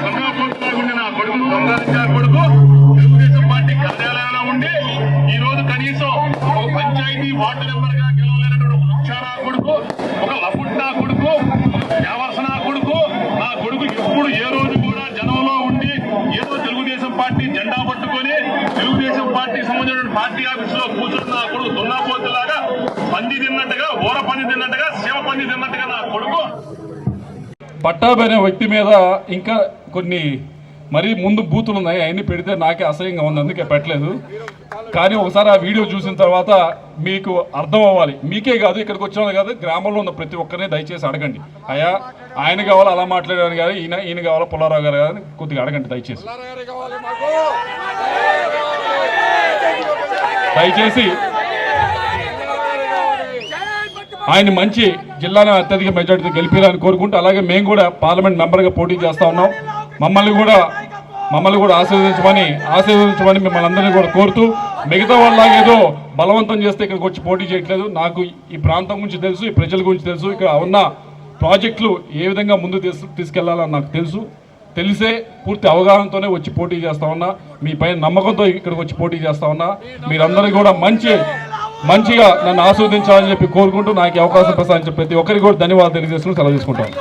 దొంగ ఉండి నా కొడుకు దొంగ కొడుకు తెలుగుదేశం పార్టీ కార్యాలయంలో ఉండి ఈ రోజు కనీసం ఒక పంచాయతీ వార్డు నెంబర్గా గెలవలేనటువంటి ఒక కొడుకు ఒక లపుట్టా కొడుకు యావర్సన కొడుకు నా కొడుకు ఎప్పుడు ఏ రోజు కూడా జనంలో ఉండి ఏదో తెలుగుదేశం పార్టీ జెండా పట్టుకొని తెలుగుదేశం పార్టీ సంబంధించిన పార్టీ ఆఫీసులో లో కూర్చొని నా కొడుకు దున్నాపోతులాగా పట్టాభి అనే వ్యక్తి మీద ఇంకా కొన్ని మరీ ముందు బూతులు ఉన్నాయి. అవన్నీ పెడితే నాకే అసహ్యంగా ఉంది. అందుకే పెట్టలేదు. కానీ ఒకసారి ఆ వీడియో చూసిన తర్వాత మీకు అర్థం అవ్వాలి. మీకే కాదు ఇక్కడికి వచ్చిన కాదు గ్రామంలో ఉన్న ప్రతి ఒక్కరిని దయచేసి అడగండి. అయ్యా ఆయన కావాలా అలా మాట్లాడారు కానీ ఈయన ఈయన కావాలా పుల్లారావు గారు కానీ కొద్దిగా అడగండి దయచేసి. దయచేసి ఆయన మంచి జిల్లాను అత్యధిక మెజార్టీతో గెలిపించాలని కోరుకుంటూ అలాగే మేము కూడా పార్లమెంట్ మెంబర్గా పోటీ చేస్తూ ఉన్నాం. మమ్మల్ని కూడా మమ్మల్ని కూడా ఆశీర్వదించమని ఆశీర్వదించమని మిమ్మల్ని అందరినీ కూడా కోరుతూ మిగతా వాళ్ళలాగా ఏదో బలవంతం చేస్తే ఇక్కడికి వచ్చి పోటీ చేయట్లేదు. నాకు ఈ ప్రాంతం గురించి తెలుసు ఈ ప్రజల గురించి తెలుసు ఇక్కడ ఉన్న ప్రాజెక్టులు ఏ విధంగా ముందు తీసుకెళ్ళాలని నాకు తెలుసు. తెలిసే పూర్తి అవగాహనతోనే వచ్చి పోటీ చేస్తా ఉన్నా. మీ పైన నమ్మకంతో ఇక్కడికి వచ్చి పోటీ చేస్తా ఉన్నా. మీరందరూ కూడా మంచి మంచిగా నన్ను ఆస్వాదించాలని చెప్పి కోరుకుంటూ నాకు అవకాశం ప్రసాదించిన ప్రతి ఒక్కరికి కూడా ధన్యవాదాలు తెలియజేసుకుని సెలవు తీసుకుంటాను